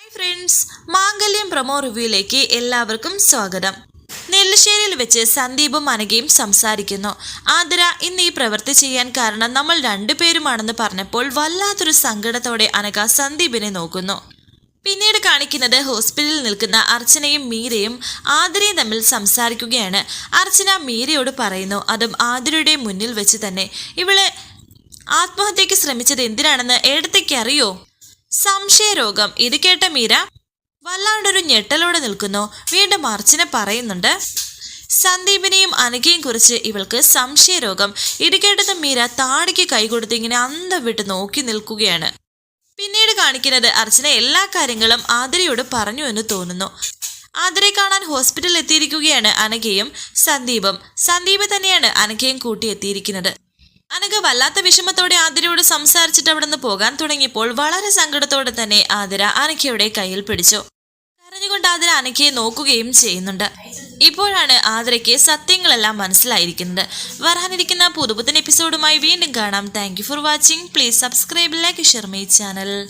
Hi friends Mangalyam promo റിവ്യൂയിലേക്ക് എല്ലാവർക്കും സ്വാഗതം. നെല്ലിശ്ശേരിയിൽ വെച്ച് സന്ദീപും അനഘയും സംസാരിക്കുന്നു. ആതിര ഇന്ന് ഈ പ്രവൃത്തി ചെയ്യാൻ കാരണം നമ്മൾ രണ്ടുപേരുമാണെന്ന് പറഞ്ഞപ്പോൾ വല്ലാത്തൊരു സങ്കടത്തോടെ അനഘ സന്ദീപിനെ നോക്കുന്നു. പിന്നീട് കാണിക്കുന്നത് ഹോസ്പിറ്റലിൽ നിൽക്കുന്ന അർച്ചനയും മീരയും ആതിരയും തമ്മിൽ സംസാരിക്കുകയാണ്. അർച്ചന മീരയോട് പറയുന്നു അതും ആതിരയുടെ മുന്നിൽ വെച്ച് തന്നെ. ഇവളെ ആത്മഹത്യയ്ക്ക് ശ്രമിച്ചത് എന്തിനാണെന്ന് ഏടത്തേക്ക് അറിയോ? സംശയരോഗം. ഇത് കേട്ട മീര വല്ലാണ്ടൊരു ഞെട്ടലോടെ നിൽക്കുന്നു. വീണ്ടും അർച്ചന പറയുന്നുണ്ട് സന്ദീപിനെയും അനഘയും കുറിച്ച് ഇവൾക്ക് സംശയരോഗം. കേട്ടത് മീര താടിക്ക് കൈകൊടുത്ത് ഇങ്ങനെ അന്തം വിട്ട് നോക്കി നിൽക്കുകയാണ്. പിന്നീട് കാണിക്കുന്നത് അർച്ചന എല്ലാ കാര്യങ്ങളും ആതിരയോട് പറഞ്ഞു എന്ന് തോന്നുന്നു. ആതിരെ കാണാൻ ഹോസ്പിറ്റലിൽ എത്തിയിരിക്കുകയാണ് അനഘയും സന്ദീപും. സന്ദീപ് തന്നെയാണ് അനഘയും കൂട്ടി എത്തിയിരിക്കുന്നത്. അനഘ വല്ലാത്ത വിഷമത്തോടെ ആതിരയോട് സംസാരിച്ചിട്ട് അവിടെ നിന്ന് പോകാൻ തുടങ്ങിയപ്പോൾ വളരെ സങ്കടത്തോടെ തന്നെ ആതിര അനഘയുടെ കയ്യിൽ പിടിച്ചു. കരഞ്ഞുകൊണ്ട് ആതിര അനഘയെ നോക്കുകയും ചെയ്യുന്നുണ്ട്. ഇപ്പോഴാണ് ആതിരയ്ക്ക് സത്യങ്ങളെല്ലാം മനസ്സിലായിരിക്കുന്നത്. വരാനിരിക്കുന്ന പുതുപുത്തൻ എപ്പിസോഡുമായി വീണ്ടും കാണാം. Thank for watching please subscribe like Shermi channel